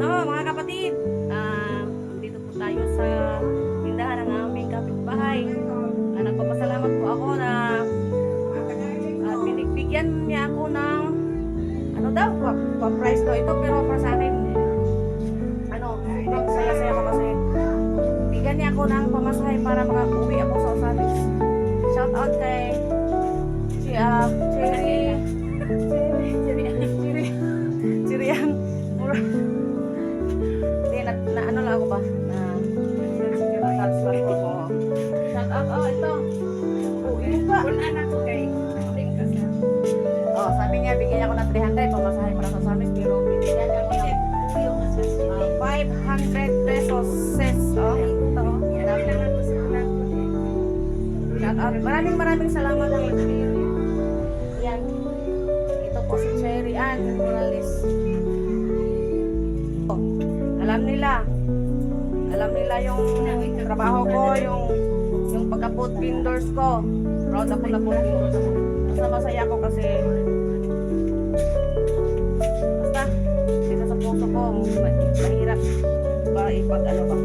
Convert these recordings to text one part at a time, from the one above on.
So, mga kapatid, uh, dito po tayo sa tindahan ng aming kapitbahay. Uh, nagpapasalamat po ako na ah, uh, binigbigyan niya ako ng ano daw, pa-price daw ito, pero para sa akin, ano, saya-saya ko kasi bigyan niya ako ng pamasahe para makakuwi ako sa Osaka. Shout out kay si, uh, si na, na ano lang ako ba? Na transfer ko ko. Shout out, oh, ito. Kung anak ko kay. Oh, sabi niya, bigyan niya ako ng 300 pamasahe para sa Osamis, pero bigyan niya ako ng ah, 500 pesos ses. Oh, ito. oh. Shout out. Maraming maraming salamat ang Yan. Ito po si Cherry Ann Morales. Alam nila. Alam nila yung trabaho ko, yung yung pagka-food vendors ko. Proud ako na ako. Basta masaya ko kasi basta dito sa puso ko ma- mahirap ba ipag ano ba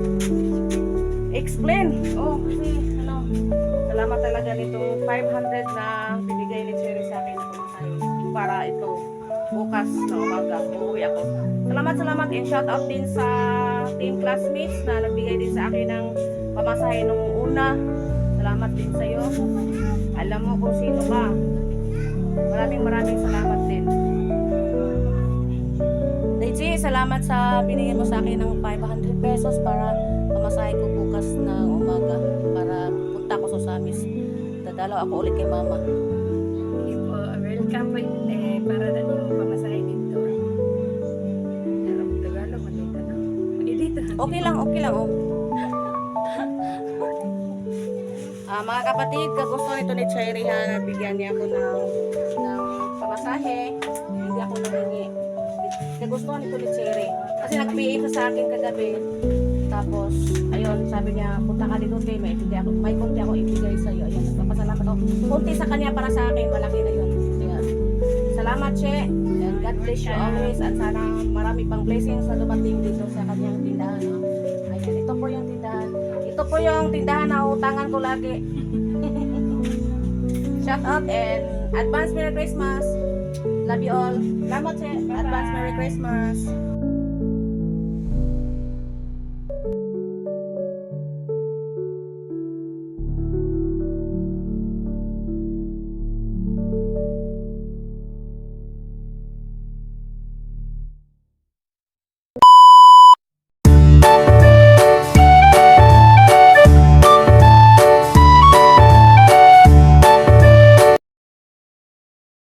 explain oh kasi ano salamat talaga nitong 500 na binigay ni Cherry sa akin para ito bukas na umaga uuwi ako salamat salamat and shout out din sa team classmates na nagbigay din sa akin ng pamasahe nung una salamat din sa iyo alam mo kung sino ka maraming maraming salamat din Daisy, salamat sa binigyan mo sa akin ng 500 pesos para pamasahe ko bukas na umaga para punta ko sa Samis. Dadalaw ako ulit kay mama. Okay lang, okay lang. Oh. Ah, mga kapatid, kagusto nito ni Cherry ha, nabigyan niya ako ng, ng pamasahe. Hindi ako nahingi. Kagustuhan nito ni Cherry. Kasi nag-PA pa sa akin kagabi. Tapos, ayun, sabi niya, punta ka dito, te, may, ako, may konti ako ibigay sa iyo. Ayun, nagpapasalamat ako. Konti sa kanya para sa akin, malaki na yun. Salamat, Che. And God bless you always. At sana marami pang blessings na dumating dito sa kanyang tindahan. no? Ayan, ito po yung tindahan. Ito po yung tindahan na utangan ko lagi. Shout out and advance Merry Christmas. Love you all. Salamat, Che. Advance Merry Christmas.